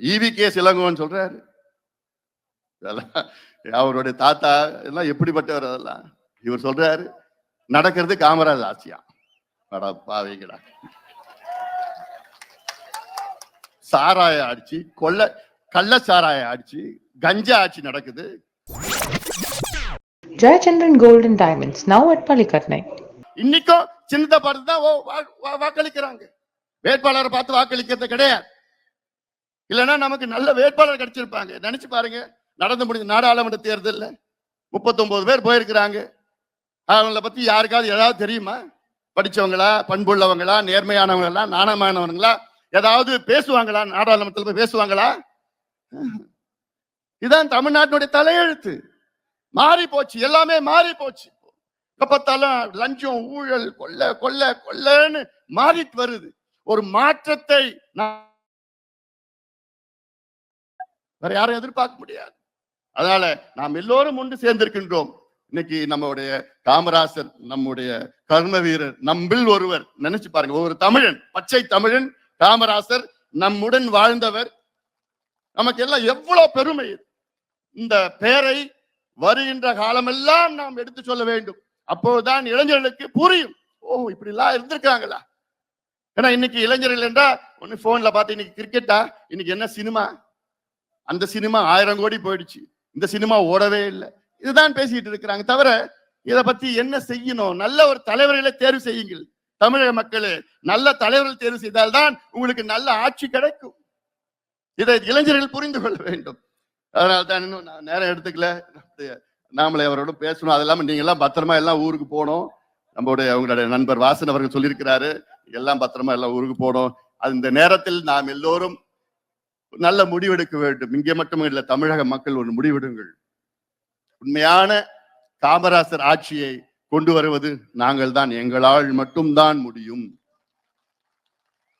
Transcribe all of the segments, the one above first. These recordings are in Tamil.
ஈவி கே இளங்கோன்னு சொல்றாரு. இதெல்லாம் அவருடைய தாத்தா எல்லாம் எப்படிப்பட்டவர் அதெல்லாம்? இவர் சொல்றாரு நடக்கிறது காமராஜ் ஆட்சியா? அட பாவிங்கடா சாராய ஆட்சி கொள்ள கள்ள சாராய ஆட்சி கஞ்சா ஆட்சி நடக்குது. Gold and Diamonds, now at Palikatnai. இன்னைக்கும் சின்னத்தை பார்த்து தான் ஓ- வா- வா- வாக்களிக்கிறாங்க. வேட்பாளரை பார்த்து வாக்களிக்கிறது கிடையாது. இல்லைன்னா நமக்கு நல்ல வேட்பாளர் கிடைச்சிருப்பாங்க. நினைச்சு பாருங்க. நடந்து முடிஞ்ச நாடாளுமன்ற தேர்தலில் முப்பத்தொன்பது பேர் போயிருக்கிறாங்க. அவங்கள பத்தி யாருக்காவது ஏதாவது தெரியுமா? படிச்சவங்களா பண்புள்ளவங்களா நேர்மையானவங்களா நாணமானவங்களா ஏதாவது பேசுவாங்களா? நாடாளுமன்றத்தில் போய் பேசுவாங்களா? இதுதான் தமிழ்நாட்டினுடைய தலையெழுத்து. மாறி போச்சு. எல்லாமே மாறி போச்சு. பார்த்தாலும் லஞ்சம் ஊழல் கொள்ள கொள்ள கொள்ளன்னு மாறிட்டு வருது. ஒரு மாற்றத்தை நான் வேற யாரும் எதிர்பார்க்க முடியாது. அதனால நாம் எல்லோரும் ஒன்று சேர்ந்திருக்கின்றோம். இன்னைக்கு நம்முடைய காமராசர் நம்முடைய கர்ம வீரர் நம்பில் ஒருவர் நினைச்சு பாருங்க ஒரு தமிழன் பச்சை தமிழன் காமராசர் நம்முடன் வாழ்ந்தவர். நமக்கு எல்லாம் எவ்வளவு பெருமை இந்த பெயரை வருகின்ற காலமெல்லாம் நாம் எடுத்து சொல்ல வேண்டும். அப்போதுதான் இளைஞர்களுக்கு புரியும். ஓ இப்படி எல்லாம் இருந்திருக்காங்களா? ஏன்னா இன்னைக்கு இளைஞர்கள் என்றா ஒன்னு போன்ல பார்த்து இன்னைக்கு கிரிக்கெட்டா இன்னைக்கு என்ன சினிமா அந்த சினிமா ஆயிரம் கோடி போயிடுச்சு. இந்த சினிமா ஓடவே இல்லை. இதுதான் பேசிட்டு இருக்கிறாங்க. தவிர இதை பத்தி என்ன செய்யணும்? நல்ல ஒரு தலைவர்களை தேர்வு செய்யுங்கள். தமிழக மக்களே நல்ல தலைவர்கள் தேர்வு செய்தால்தான் உங்களுக்கு நல்ல ஆட்சி கிடைக்கும். இதை இளைஞர்கள் புரிந்து கொள்ள வேண்டும். அதனால தான் இன்னும் நான் நேரம் எடுத்துக்கல. நாமளே அவரோட பேசணும். அது இல்லாமல் நீங்க எல்லாம் பத்திரமா எல்லாம் ஊருக்கு போகணும். நம்மளுடைய அவங்களுடைய நண்பர் வாசன் அவர்கள் சொல்லியிருக்கிறாரு. எல்லாம் பத்திரமா எல்லாம் ஊருக்கு போகணும். அது இந்த நேரத்தில் நாம் எல்லோரும் நல்ல முடிவெடுக்க வேண்டும். இங்கே மட்டுமில்ல தமிழக மக்கள் ஒரு முடிவெடுங்கள். உண்மையான காமராசர் ஆட்சியை கொண்டு வருவது நாங்கள் தான் எங்களால் மட்டும்தான் முடியும்.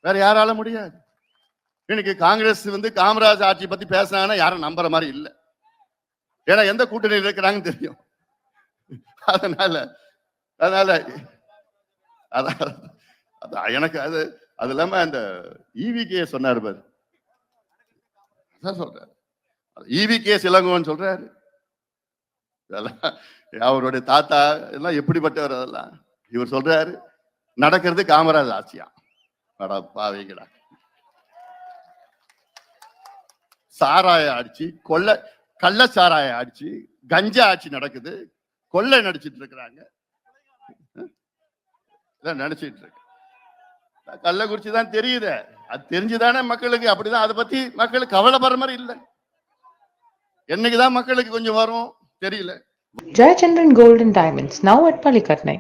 வேற யாரால முடியாது. இன்னைக்கு காங்கிரஸ் வந்து காமராஜ் ஆட்சி பத்தி பேசினாங்கன்னா யாரும் நம்புற மாதிரி இல்லை. ஏன்னா எந்த கூட்டணியில் இருக்கிறாங்கன்னு தெரியும். அதனால அதனால அதான் அதான் எனக்கு அது அது இல்லாம அந்த ஈவிகே சொன்னார் பாரு. அதான் சொல்றாரு. ஈவிகே இளங்கோன்னு சொல்றாரு. இதெல்லாம் அவருடைய தாத்தா எல்லாம் எப்படிப்பட்டவர் அதெல்லாம்? இவர் சொல்றாரு நடக்கிறது காமராஜ் ஆட்சியா? அட சாராய ஆட்சி கொள்ள கள்ள சாராய ஆட்சி கஞ்சா ஆட்சி நடக்குது கொள்ளை நடிச்சிட்டு இருக்கிறாங்க. நினைச்சிட்டு இருக்கு. கள்ளக்குறிச்சி தான் தெரியுது. அது தெரிஞ்சுதானே மக்களுக்கு அப்படிதான் அதை பத்தி மக்களுக்கு கவலைப்படுற மாதிரி இல்லை. என்னைக்குதான் மக்களுக்கு கொஞ்சம் வரும் தெரியல. Jayachandran golden diamonds now at பள்ளிக்கட்னை